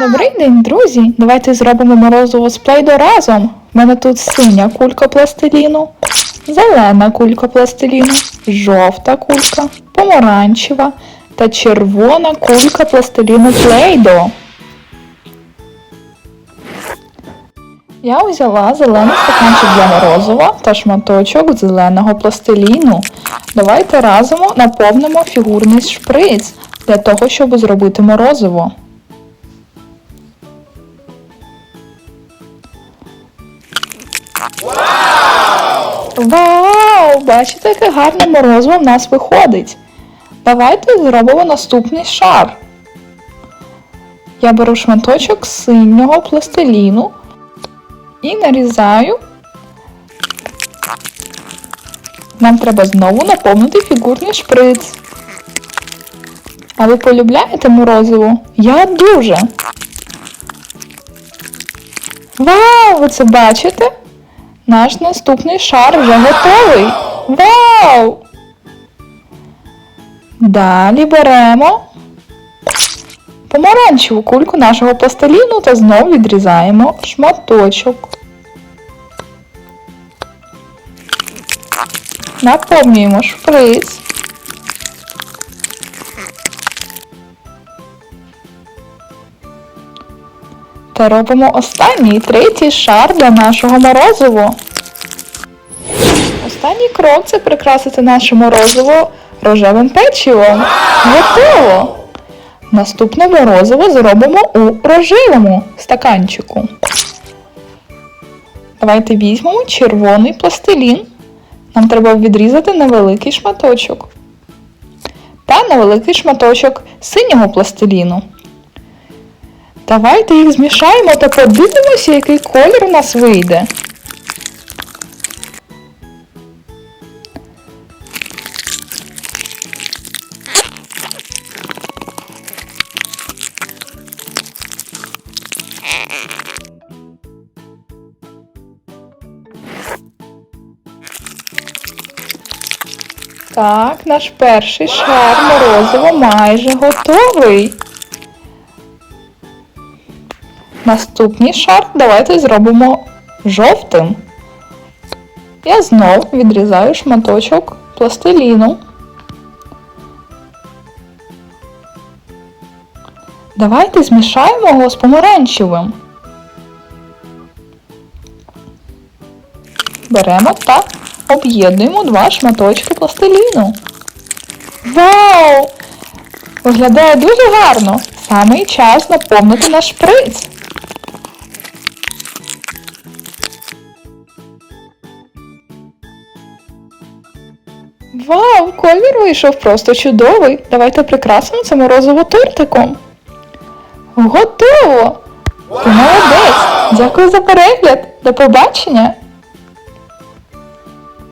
Добрий день, друзі! Давайте зробимо морозиво з плейдо разом. У мене тут синя кулька пластиліну, зелена кулька пластиліну, жовта кулька, помаранчева та червона кулька пластиліну плейдо. Я взяла зелений стаканчик для морозива та шматочок зеленого пластиліну. Давайте разом наповнимо фігурний шприц для того, щоб зробити морозиво. Вау! Вау! Бачите, яке гарне морозиво в нас виходить. Давайте зробимо наступний шар. Я беру шматочок синього пластиліну і нарізаю. Нам треба знову наповнити фігурний шприц. А ви полюбляєте морозиво? Я дуже. Вау! Ви це бачите? Наш наступний шар вже готовий. Вау! Далі беремо помаранчеву кульку нашого пластиліну та знову відрізаємо шматочок. Наповнюємо шприц. Та робимо останній третій шар для нашого морозиву. Останній крок це прикрасити наше морозиво рожевим печивом. Готово! Наступне морозиво зробимо у рожевому стаканчику. Давайте візьмемо червоний пластилін. Нам треба відрізати невеликий шматочок. Та невеликий шматочок синього пластиліну. Давайте їх змішаємо та подивимося, який колір у нас вийде. Так, наш перший шар морозиво майже готовий. Наступний шар давайте зробимо жовтим. Я знов відрізаю шматочок пластиліну. Давайте змішаємо його з помаранчевим. Беремо та об'єднуємо два шматочки пластиліну. Вау! Виглядає дуже гарно. Саме час наповнити наш шприц. Вау, колір вийшов просто чудовий. Давайте прикрасимо це морозиво тортиком. Готово! Молодець! Дякую за перегляд! До побачення!